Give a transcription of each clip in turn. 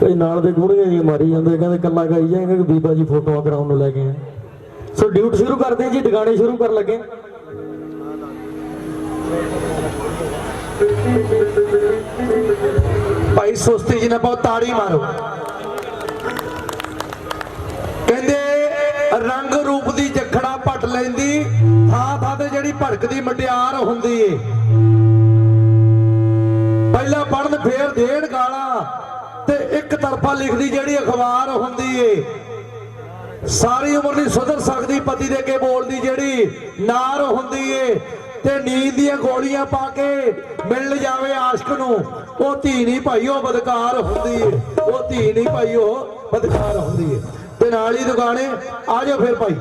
ਕਈ ਨਾਲ ਦੇ ਗੁਣੀਆਂ ਜੀ, ਮਾਰੀ ਜਾਂਦੇ, ਕਹਿੰਦੇ ਕੱਲਾ ਗਾਈ ਜਾਏਗਾ ਕਿ ਬੀਬਾ ਜੀ ਫੋਟੋਆਂ ਕਰਾਉਣ ਨੂੰ ਲੈ ਕੇ ਆਏ। ਸੋ ਡਿਊਟ ਸ਼ੁਰੂ ਕਰਦੇ ਜੀ ਟਿਕਾਣੇ ਸ਼ੁਰੂ ਕਰਨ ਲੱਗੇ। ਭਾਈ ਸੁਸਤੀ ਜੀ ਨੇ ਬਹੁਤ ਤਾੜੀ ਮਾਰੋ। ਕਹਿੰਦੇ ਰੰਗ ਰੂਪ ਦੀ ਜਖੜਾ ਪਟ ਲੈਂਦੀ, ਥਾਂ ਥਾਂ ਤੇ ਜਿਹੜੀ ਭੜਕਦੀ ਮਟਿਆਰ ਹੁੰਦੀ ਏ। ਪਹਿਲਾਂ ਪੜਨ ਫੇਰ ਦੇਣ ਗਾਲਾਂ। ਇੱਕ ਤਰਫਾ ਲਿਖਦੀ ਜਿਹੜੀ ਅਖਬਾਰ ਹੁੰਦੀ ਏ। ਸਾਰੀ ਉਮਰ ਨਹੀਂ ਸੁਧਰ ਸਕਦੀ ਪਤੀ ਦੇ ਅੱਗੇ ਬੋਲਦੀ ਜਿਹੜੀ ਨਾਰ ਹੁੰਦੀ ਏ। ਤੇ ਨੀਂਦ ਦੀਆਂ ਗੋਲੀਆਂ ਪਾ ਕੇ ਮਿਲ ਜਾਵੇ ਆਸ਼ਕ ਨੂੰ, ਉਹ ਧੀ ਨਹੀਂ ਭਾਈ, ਉਹ ਬਦਕਾਰ ਹੁੰਦੀ ਏ। ਉਹ ਧੀ ਨਹੀਂ ਭਾਈ, ਉਹ ਬਦਕਾਰ ਹੁੰਦੀ ਏ। ਤੇ ਨਾਲ ਹੀ ਦੁਕਾਨੇ, ਆ ਜਾਓ ਫਿਰ ਭਾਈ।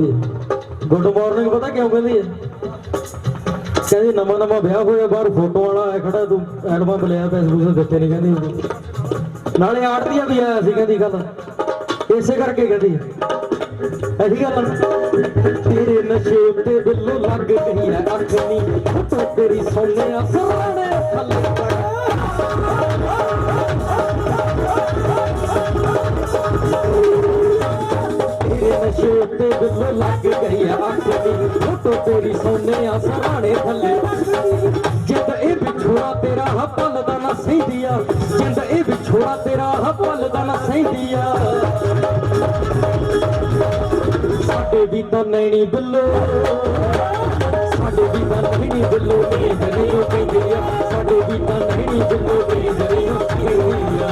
ਕਹਿੰਦੀ ਗੁੱਡ ਮਾਰਨਿੰਗ, ਪਤਾ ਕਿਉਂ ਕਹਿੰਦੀ ਹੈ? ਕਹਿੰਦੀ ਨਵਾਂ ਨਵਾਂ ਵਿਆਹ ਹੋਇਆ, ਬਾਹਰ ਫੋਟੋ ਵਾਲਾ ਆਇਆ ਖੜਾ, ਤੂੰ ਐਲਬਮ ਲਿਆ ਪੈਸੇ ਪੂਸੇ ਦਿੱਤੇ ਨਹੀਂ ਕਹਿੰਦੀ। ਨਾਲੇ ਆਰਟੀਆ ਵੀ ਆਇਆ ਸੀ ਕਹਿੰਦੀ ਗੱਲ ਇਸੇ ਕਰਕੇ ਕਹਿੰਦੀ ਐਸੀ ਗੱਲ ਤੇਰੇ ਨਸ਼ੇ ਤੇ ਬਿੱਲੋ ਲੱਗ ਗਈ ਐ ਅੱਖ ਨੀ। ਤੇਰੀ ਸੋਹਣਿਆ ਸਰਾਣੇ ਥੱਲੇ ਤੇ ਲੱਗ ਗਈ ਅੱਖ ਫੋਟੋ ਤੇਰੀ ਸੋਹਣਿਆ ਸਰਾਣੇ ਥੱਲੇ ਜਿੰਦ ਇਹ ਵਿਛੋੜਾ ਤੇਰਾ ਹੱਪਲ ਦਾ ਨਾ ਸਹਿੰਦੀਆ ਜਿੰਦ ਇਹ ਵਿਛੋੜਾ ਤੇਰਾ ਹੱਪਲ ਦਾ ਨਾ ਸਹਿੰਦੀਆ ਸਾਡੇ ਵੀ ਤਾਂ ਨੈਣੀ ਬਿੱਲੋ, ਸਾਡੇ ਵੀ ਤਾਂ ਨੈਣੀ ਬਿੱਲੋ ਨਹੀਂ ਨਹੀਂ ਕਹਿੰਦੀ ਆ ਸਾਡੇ ਵੀ ਤਾਂ ਨੈਣੀ ਬਿੱਲੋ ਨਹੀਂ ਨਹੀਂ ਕਹਿੰਦੀ ਆ।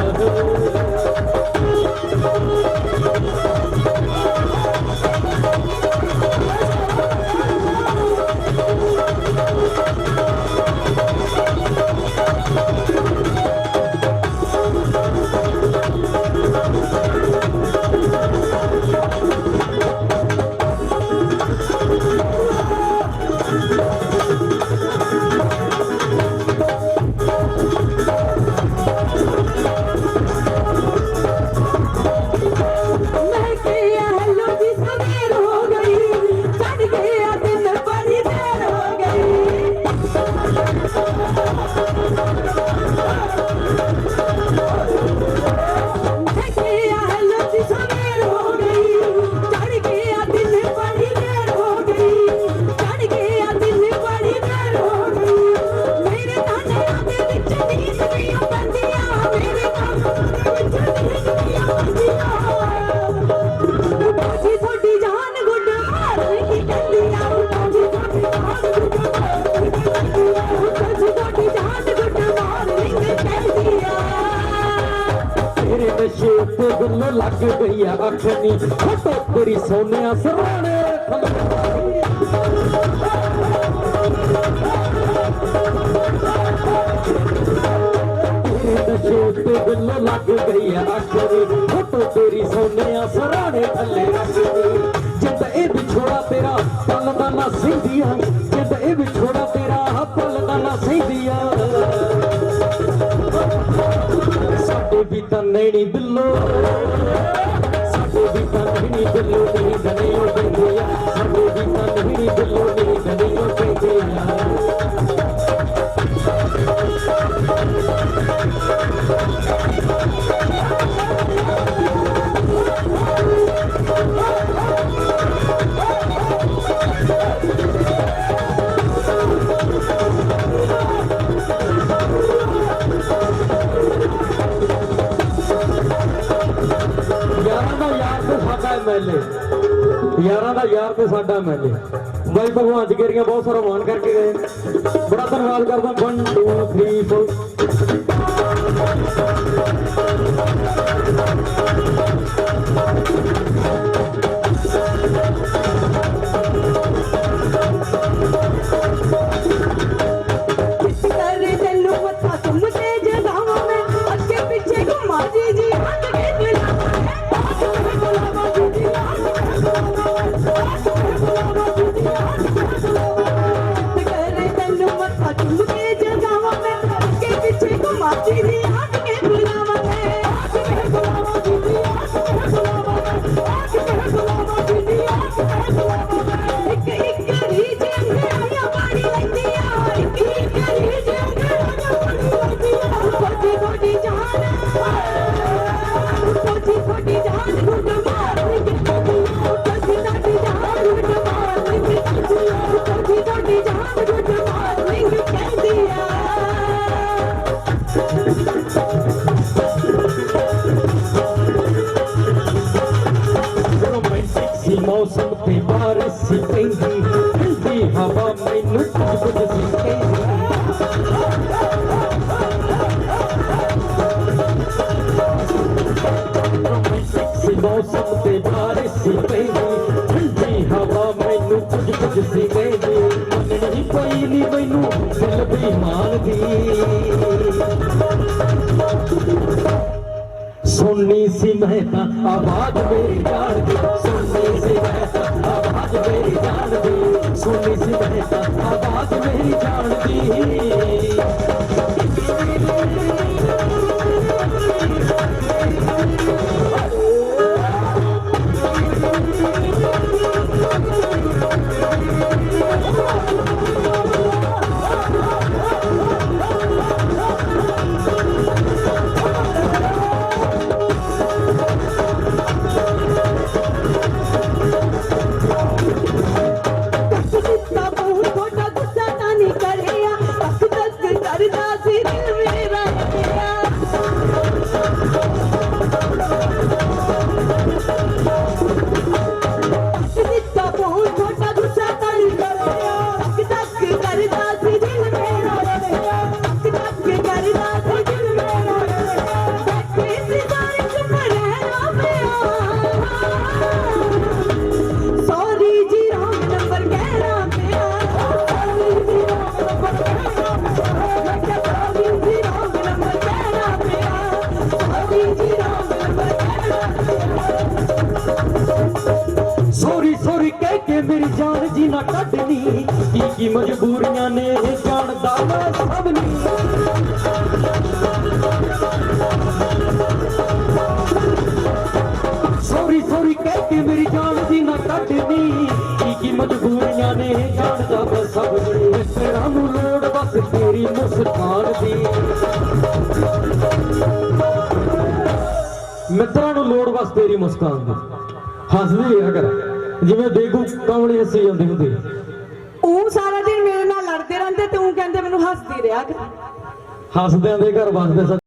ਤੇਰੇ ਨਸ਼ੇ ਤੇ ਬਿੱਲੋ ਲੱਗ ਗਈ ਆ, ਅੱਖ ਨੀ। ਫੋਟੋ ਤੇਰੀ ਸੋਹਣਿਆ ਸਰਾਣੇ ਨਸ਼ੇ ਤੇ ਬਿੱਲੋ ਲੱਗ ਗਈ ਆ, ਅੱਖ ਨੀ। ਫੋਟੋ ਤੇਰੀ ਸੋਨਿਆ ਸਰਾਣੇ ਥੱਲੇ ਰੱਖਦੀ ਜਦ ਇਹ ਵਿਛੋੜਾ ਤੇਰਾ ਪਲ ਦਾ ਨਾ ਸਿੰਧੀਆਂ ਜਦ ਇਹ ਵਿਛੋੜਾ ਤੇਰਾ ਪਲ ਦਾ ਨਾ ਸਿੰਧੀਆਂ ਸਾਡੇ ਵੀ ਤਾਂ ਨੈਣੀ ਬਿੱਲੋ ਸਾਡੇ ਵੀ ਤਾਂ ਸਾਡਾ ਯਾਰਾਂ ਦਾ ਯਾਰ ਤੇ ਸਾਡਾ ਐਮਐਲਏ। ਬਾਈ ਭਗਵਾਨ ਜਗੇਰੀਆਂ ਬਹੁਤ ਸਾਰਾ ਮਾਨ ਕਰਕੇ ਗਏ। ਬੜਾ ਧੰਨਵਾਦ ਕਰਦਾ। 1 2 3 4 ਠੰਡੀ ਹਵਾ ਮੈਨੂੰ ਕੁਝ ਸੀ ਮੌਸਮ ਤੇ ਬਾਰਿਸ਼ ਪੈਂਦੀ ਠੰਡੀ ਹਵਾ ਮੈਨੂੰ ਕੁਝ ਕੁਝ ਸੀ ਕਹਿੰਦੀ ਮੰਨਣੀ ਪਈ ਨਹੀਂ ਮੈਨੂੰ ਦਿਲ ਬੇਈਮਾਨ ਦੀ ਸੁਣਨੀ ਸੀ ਮੈਂ ਤਾਂ ਆਵਾਜ਼ ਮੇਰੀ ਜਾਨ ਦੀ ਸੁਣਨੀ ਸੀ ਮੈਂ ਤਾਂ ਆਵਾਜ਼ ਮੇਰੀ ਜਾਨ ਦੀ ਸੀ ਮੈਂ ਆਵਾਜ਼ ਮੇਰੀ ਜਾਨ ਨਾ ਕੱਢਣੀ ਕੀ ਮਜਬੂਰੀਆਂ ਨੇ ਜਾਣਦਾ ਮੈਂ ਸਭ ਨਹੀਂ ਸੋਰੀ ਸੋਰੀ ਕਹਿ ਕੇ ਮੇਰੀ ਜਾਨ ਦੀ ਨਾ ਕੱਢਣੀ ਕੀ ਕੀ ਮਜਬੂਰੀਆਂ ਨੇ ਜਾਣਦਾ ਮੈਂ ਸਭ ਨਹੀਂ ਤੇਰਾ ਨੂੰ ਲੋੜ ਬਸ ਤੇਰੀ ਮੁਸਕਾਨ ਦੀ। ਮਿੱਤਰਾਂ ਨੂੰ ਲੋੜ ਬਸ ਤੇਰੀ ਮੁਸਕਾਨ ਦੀ। ਹੱਸਦੀ ਆ ਕਰ ਜਿਵੇਂ ਬੇਗੂ ਕਮਲੀ ਹੱਸੀ ਜਾਂਦੀ ਹੁੰਦੀ। ਉਹ ਸਾਰਾ ਦਿਨ ਮੇਰੇ ਨਾਲ ਲੜਦੇ ਰਹਿੰਦੇ ਤੂੰ ਕਹਿੰਦੇ ਮੈਨੂੰ ਹੱਸਦੀ ਰਿਹਾ ਕਰ। ਹੱਸਦਿਆਂ ਦੇ ਘਰ ਵਸਦੇ